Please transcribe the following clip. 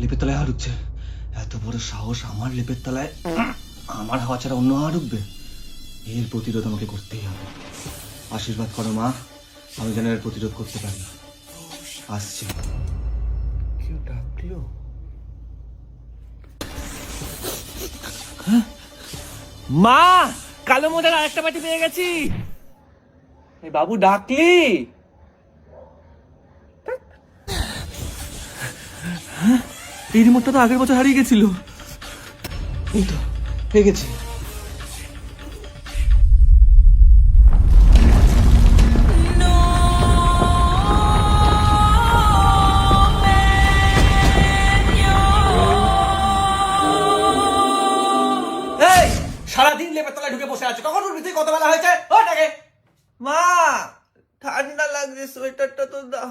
তলায় হাওয়া ঢুকছে এত বড় সাহস আমার লেপের তলায়? আমার হাওয়া ছাড়া অন্য হাওয়া ঢুকবে? এর প্রতিরোধ আমাকে করতেই হবে। আশীর্বাদ করো মা। আমি যেন এর প্রতিরোধ করতে পারি। না আসছি। কেউ ডাকলো? মা কালো মোজার আরেকটা বাটি পেয়ে গেছি। এই বাবু ডাকলি? এই রিমোটটা তো আগের বছর হারিয়ে গেছিল। এই তো পেয়ে গেছি। এই সারাদিন লেপের তলায় ঢুকে বসে আছে। কখন উঠবি তুই? কত বেলা হয়েছে? ওটাকে মা ঠান্ডা লাগছে সোয়েটারটা তো দাও।